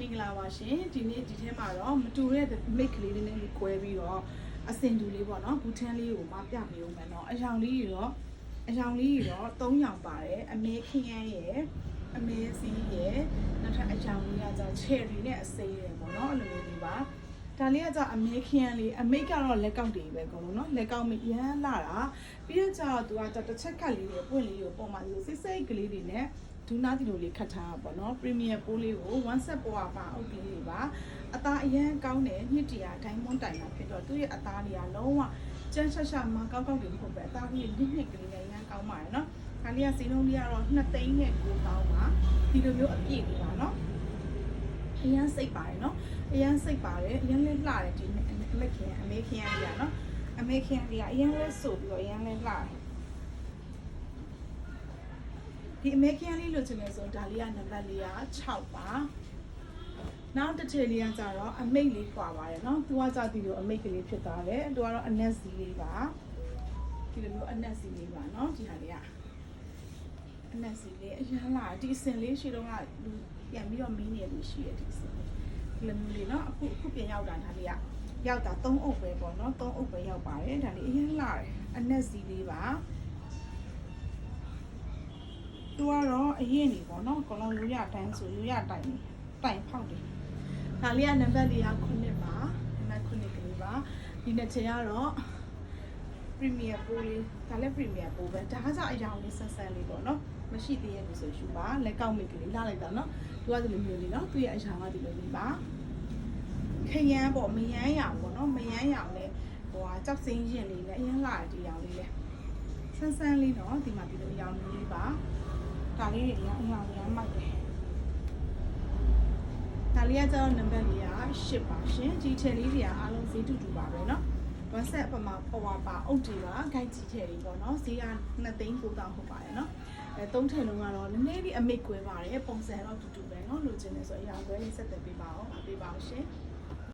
မင်္ဂလာပါရှင်ဒီနေ့ဒီထဲမှာတော့မတူတဲ့မိတ်ကလေးလေးနဲ့ကိုယ်ပြီးတော့အစင်တူလေးပေါ့နော်ဘူထန်းလေးကိုမပြပေးဦးမယ်နော်အယောင်လေးကြီးတော့အယောင်လေးကြီးတော့၃ယောင်ပါတယ်အမဲခင်းရမ်းရယ်အမဲစီးရယ်နောက်ထပ်အယောင်လေးကကျချယ်ရီနဲ့အစိမ်းရယ်ပေါ့နော်အဲ့လိုမျိုးလေးပါဒါလေးကကျအမဲခင်းရမ်းလေးအမိတ်ကတော့လက်ကောက်တွေပဲအကုန်လုံးနော်လက်ကောက်မရမ်းလာတာပြီးတော့ကျတော့သူကတစ်ချက်ကလေးတွေပွင့်လေးကိုပုံမှန်လေးစိတ်စိတ်ကလေးတွေနဲ့ ဒူနာဒီလိုလေးခတ်ထားတာပေါ့နော်ပရီမီယာပိုးလေးကို1 set ပေါ်ပါအုပ်ကလေးတွေပါအသားအရန်ကောင်းတယ်နှစ်တရာဒိုင်းမွန်တိုင်တာဖြစ်တော့သူ့ရဲ့အသားတွေကလုံးဝကျန်းချက်ချက်မကောက်ကောက်တွေမဟုတ်ပဲအသားကြီးနှစ်နှစ်ကလေးနဲ့အရန်ကောင်းပါတယ်နော်ခါလေးကစီလုံးလေးကတော့2သိန်းနဲ့9တောင်းပါဒီလိုမျိုးအပြည့်လေးပါနော်အရန်စိတ်ပါတယ်နော်အရန်စိတ်ပါတယ်အရန်လေးလှတယ်ဒီလက်ခင်အမေခင်ရကြီးကနော်အမေခင်ရကြီးကအရန်လေးဆိုပြီးတော့အရန်လေးလှတယ် ဒီအမေကန်လေးလိုချင်တယ်ဆိုဒါလေးကနံပါတ်လေးက6ပါနောက်တစ်ထည်လေးကကြတော့အမိတ်လေးခွာပါတယ်เนาะသူကကြဒီလိုအမိတ်ကလေးဖြစ်သွားတယ်သူကတော့အနက်စီလေးပါဒီလိုမျိုးအနက်စီလေးပါเนาะဒီဟာလေးကအနက်စီလေးအရင်လာဒီအစင်လေးရှိတော့ကလူပြန်ပြီးတော့မီးနေလို့ရှိရဒီအစင်လေးဒီလိုမျိုးလေးเนาะအခုအခုပြန်ရောက်တာဒါလေးကရောက်တာ3အုပ်ပဲပေါ့เนาะ3အုပ်ပဲရောက်ပါတယ်ဒါလေးအရင်လာတယ်အနက်စီလေးပါ သူကတော့အရင်နေပေါ့နော်ကလောင်ရိုးရတိုင်းဆိုရိုးရတိုင်းနေတိုင်ဖောက်တယ်ဒါလေးကနံပါတ်လေးက9ပါနံပါတ်9ကလေးပါဒီနှစ်ချေကတော့ Premier Pro လေးဒါလည်း Premier Pro ပဲဒါကကြအယောင်လေးဆက်ဆက်လေးပေါ့နော်မရှိသေးရဲ့လို့ဆိုယူပါလက်ကောက်မိတ်ကလေးလာလိုက်တာနော်သူကဒီလိုမျိုးလေးနော်သူ့ရဲ့အယောင်ကဒီလိုလေးပါခရမ်းပေါ့မယမ်းရောင်ပေါ့နော်မယမ်းရောင်လေးဟိုဟာကြောက်စင်းရင်လေးနဲ့အရင်လာတဲ့ဒီရောင်လေးလေဆန်းဆန်းလေးနော်ဒီမှာဒီလိုရောင်လေးပါ ဒါလေးတွေကအများကြီးမိုက်တယ်ဒါလေးကကျတော့နံပါတ်လေးက8ပါရှင်ဒီထည်လေးတွေကအားလုံးဈေးတူတူပါပဲเนาะဝက်ဆက်ပမာပေါ်ပါပါအုတ်တွေပါဂိုက်ကြီးထည်လေးပေါ့เนาะဈေးက2သိန်း9တောင်ဟုတ်ပါတယ်เนาะအဲသုံးထည်လုံးကတော့နည်းနည်းလေးအမိတ်ကွဲပါတယ်ပုံစံတော့တူတူပဲเนาะလိုချင်တယ်ဆိုအရာကွဲလေးဆက်သွယ်ပေးပါအောင်အားပေးပါအောင်ရှင်